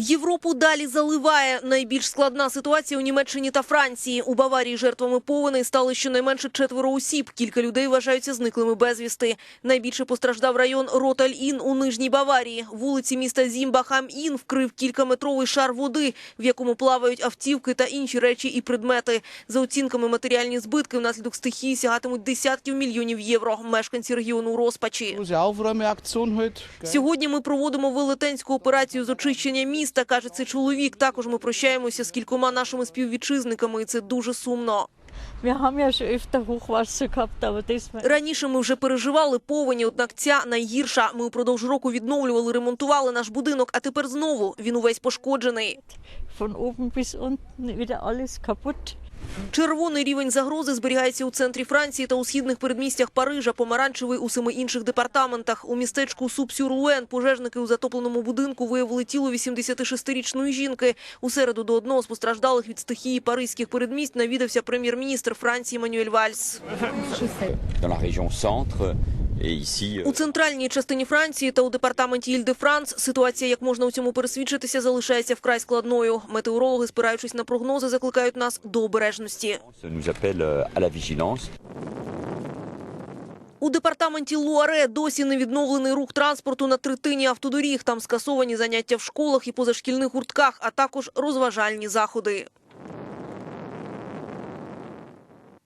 Європу далі заливає. Найбільш складна ситуація у Німеччині та Франції. У Баварії жертвами повеней стали щонайменше четверо осіб. Кілька людей вважаються зниклими безвісти. Найбільше постраждав район Роталь-Ін у Нижній Баварії. Вулиці міста Зімбахам-Ін вкрив кількаметровий шар води, в якому плавають автівки та інші речі і предмети. За оцінками, матеріальні збитки внаслідок стихії сягатимуть десятків мільйонів євро. Мешканці регіону розпачі. Сьогодні ми проводимо велетенську операцію з очищення міста, каже цей чоловік. Також ми прощаємося з кількома нашими співвітчизниками, і це дуже сумно. Раніше ми вже переживали повені, однак ця найгірша. Ми упродовж року відновлювали, ремонтували наш будинок, а тепер знову він увесь пошкоджений. Червоний рівень загрози зберігається у центрі Франції та у східних передмістях Парижа, помаранчевий у семи інших департаментах. У містечку Субсюруен пожежники у затопленому будинку виявили тіло 86-річної жінки. У середу до одного з постраждалих від стихії паризьких передмість навідався прем'єр-міністр Франції Манюель Вальс. Ici, У центральній частині Франції та у департаменті Іль-де-Франс ситуація, як можна у цьому пересвідчитися, залишається вкрай складною. Метеорологи, спираючись на прогнози, закликають нас до обережності. vigilance. У департаменті Луаре досі не відновлений рух транспорту на третині автодоріг. Там скасовані заняття в школах і позашкільних гуртках, а також розважальні заходи.